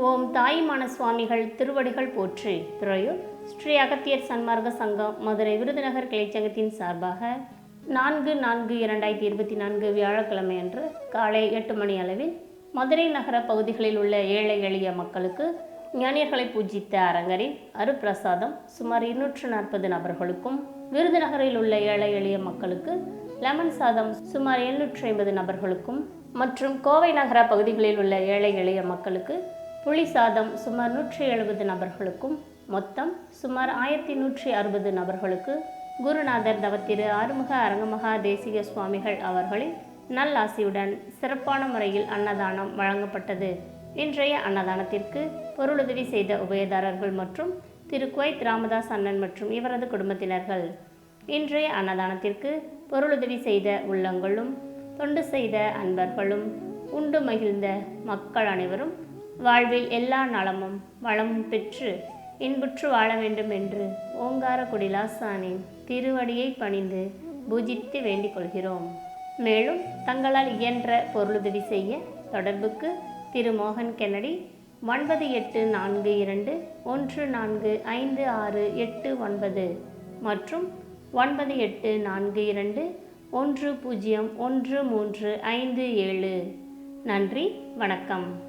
ஓம் தாயுமான சுவாமிகள் திருவடிகள் போற்றி. துறையூர் ஸ்ரீ அகத்தியர் சன்மார்க்க சங்கம் மதுரை விருதுநகர் கிளைச்சங்கத்தின் சார்பாக நான்கு நான்கு இரண்டாயிரத்தி இருபத்தி நான்கு வியாழக்கிழமை அன்று காலை எட்டு மணி அளவில் மதுரை நகர பகுதிகளில் உள்ள ஏழை எளிய மக்களுக்கு ஞானியர்களை பூஜித்த அரங்கரின் அருப்பிரசாதம் சுமார் இருநூற்று நாற்பது நபர்களுக்கும் விருதுநகரில் உள்ள ஏழை எளிய மக்களுக்கு லெமன் சாதம் சுமார் எழுநூற்றி ஐம்பது நபர்களுக்கும் மற்றும் கோவை நகர பகுதிகளில் உள்ள ஏழை எளிய மக்களுக்கு புளி சாதம் சுமார் நூற்றி எழுபது நபர்களுக்கும் மொத்தம் சுமார் ஆயிரத்தி நூற்றி அறுபது நபர்களுக்கு குருநாதர் தவத்திரு ஆறுமுக அரங்கமகா தேசிக சுவாமிகள் அவர்களின் நல்லாசியுடன் சிறப்பான முறையில் அன்னதானம் வழங்கப்பட்டது. இன்றைய அன்னதானத்திற்கு பொருளுதவி செய்த உபயதாரர்கள் மற்றும் திரு குவைத் ராமதாஸ் அண்ணன் மற்றும் இவரது குடும்பத்தினர்கள். இன்றைய அன்னதானத்திற்கு பொருளுதவி செய்த உள்ளங்களும் தொண்டு செய்த அன்பர்களும் உண்டு மகிழ்ந்த மக்கள் அனைவரும் வாழ்வில் எல்லா நலமும் வளமும் பெற்று இன்புற்று வாழ வேண்டும் என்று ஓங்கார குடிலாசானின் திருவடியை பணிந்து பூஜித்து வேண்டிக் கொள்கிறோம். மேலும் தங்களால் இயன்ற பொருளுதவி செய்ய தொடர்புக்கு திரு மோகன் கென்னடி ஒன்பது எட்டு நான்கு இரண்டு ஒன்று நான்கு ஐந்து ஆறு எட்டு ஒன்பது மற்றும் ஒன்பது எட்டு நான்கு இரண்டு ஒன்று பூஜ்ஜியம் ஒன்று மூன்று ஐந்து ஏழு. நன்றி வணக்கம்.